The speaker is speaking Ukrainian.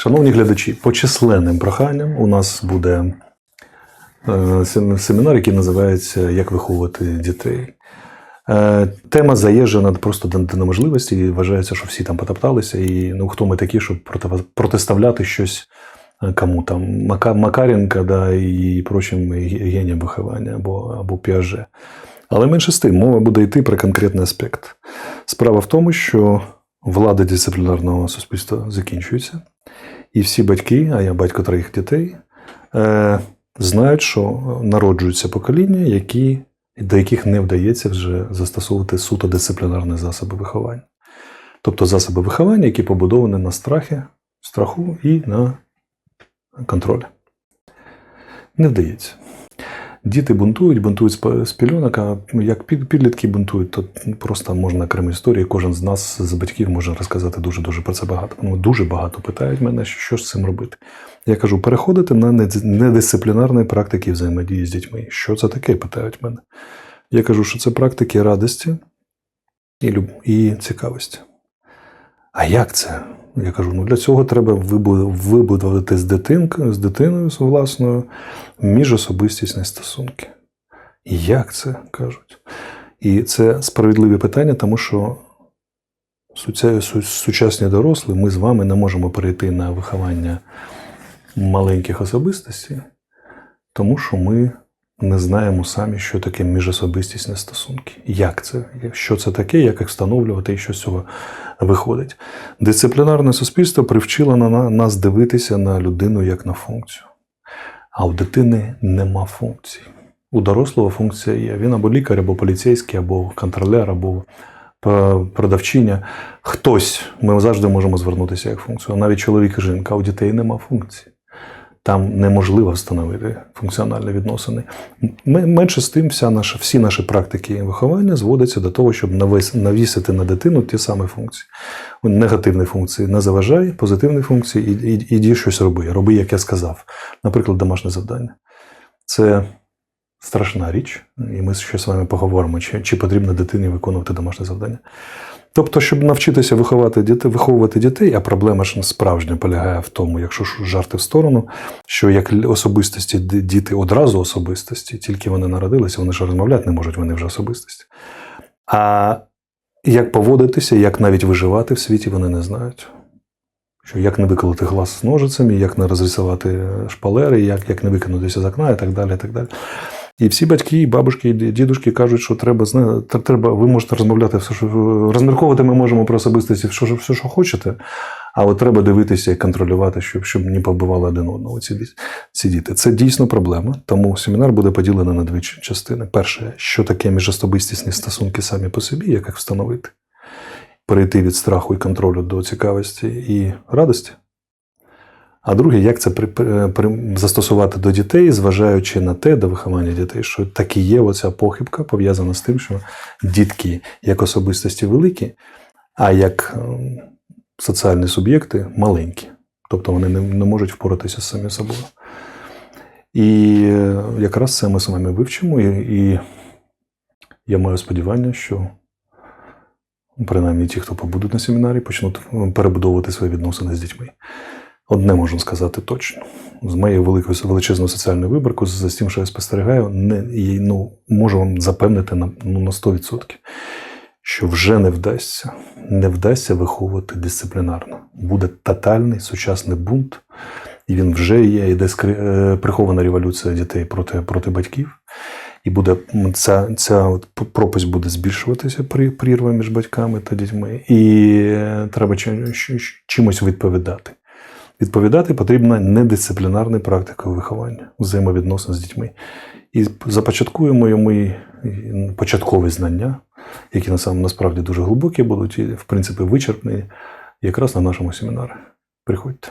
Шановні глядачі, по численним проханням у нас буде е, семінар, який називається Як виховувати дітей. Е, Тема заїжджена просто до, неможливості, і вважається, що всі там потопталися. І ну, хто ми такі, щоб протиставляти щось е, кому там Макаренка да, і прочим ге- геніям виховання або, або Піаже. Але менше з тим, мова буде йти про конкретний аспект. Справа в тому, що влада дисциплінарного суспільства закінчується, і всі батьки, а я батько троїх дітей, е, знають, що народжуються покоління, які, до яких не вдається вже застосовувати суто дисциплінарні засоби виховання. Тобто засоби виховання, які побудовані на страхі, страху і на контролі. Не вдається. Діти бунтують, бунтують з пільонок, а як підлітки бунтують, то просто можна окремі історії. Кожен з нас, з батьків, може розказати дуже-дуже про це багато. Ну, дуже багато питають мене, що, з цим робити. Я кажу, переходити на недисциплінарні практики взаємодії з дітьми. Що це таке? питають мене. Я кажу, що це практики радості і, люб... і цікавості. А як це? Я кажу, ну для цього треба вибудувати з, дитинкою, з дитиною з власною міжособистісні стосунки. Як це кажуть? І це справедливе питання, тому що сучасні дорослі, ми з вами не можемо перейти на виховання маленьких особистостей, тому що ми не знаємо самі, що таке міжособистісні стосунки. Як це? Що це таке, як їх встановлювати і що з цього виходить. Дисциплінарне суспільство привчило на на- нас дивитися на людину як на функцію. А у дитини нема функцій. У дорослого функція є. Він або лікар, або поліцейський, або контролер, або продавчиня. Хтось, ми завжди можемо звернутися як функцію. А навіть чоловік і жінка, у дітей нема функцій. Там неможливо встановити функціональні відносини. Менше з тим, вся наша, всі наші практики виховання зводяться до того, щоб навісити на дитину ті самі функції. Негативні функції не заважай, позитивні функції і, іди щось роби. Роби, як я сказав. Наприклад, домашнє завдання. Це страшна річ, і ми ще з вами поговоримо, чи, чи потрібно дитині виконувати домашнє завдання. Тобто, щоб навчитися виховати дітей, виховувати дітей, а проблема ж справжня полягає в тому, якщо жарти в сторону, що як особистості діти одразу особистості, тільки вони народилися, вони ж розмовляти не можуть, вони вже особистості. А як поводитися, як навіть виживати в світі, вони не знають. Що як не виколоти глаз з ножицями, як не розрисувати шпалери, як, як не викинутися з окна і так далі. І так далі. І всі батьки, і бабушки, і дідушки кажуть, що треба, треба, ви можете розмовляти все, що розмірковувати ми можемо про особистості, все, що- все, що хочете, а от треба дивитися і контролювати, щоб, щоб не побивали один одного ці, ці діти. Це дійсно проблема. Тому семінар буде поділений на дві частини. Перше, що таке міжособистісні стосунки самі по собі, як їх встановити, перейти від страху і контролю до цікавості і радості. А друге, як це при, при, застосувати до дітей, зважаючи на те, до виховання дітей, що так і є оця похибка пов'язана з тим, що дітки як особистості великі, а як ем, соціальні суб'єкти маленькі. Тобто вони не, не можуть впоратися з самі собою. І е, якраз це ми з вами вивчимо, і, і я маю сподівання, що принаймні ті, хто побудуть на семінарі, почнуть перебудовувати свої відносини з дітьми. Одне можу сказати точно. З моєю великою величезною соціальною виборкою, з тим, що я спостерігаю, не, ну, можу вам запевнити на, ну, на 100%, що вже не вдасться, не вдасться виховувати дисциплінарно. Буде тотальний сучасний бунт, і він вже є, іде скри- е, прихована революція дітей проти, проти батьків. І буде ця, ця от пропасть буде збільшуватися при прірва між батьками та дітьми, і е, треба чимось відповідати. Відповідати потрібна недисциплінарна практика виховання, взаємовідносин з дітьми. І започаткуємо йому початкові знання, які насправді дуже глибокі будуть і, в принципі, вичерпні, якраз на нашому семінарі. Приходьте.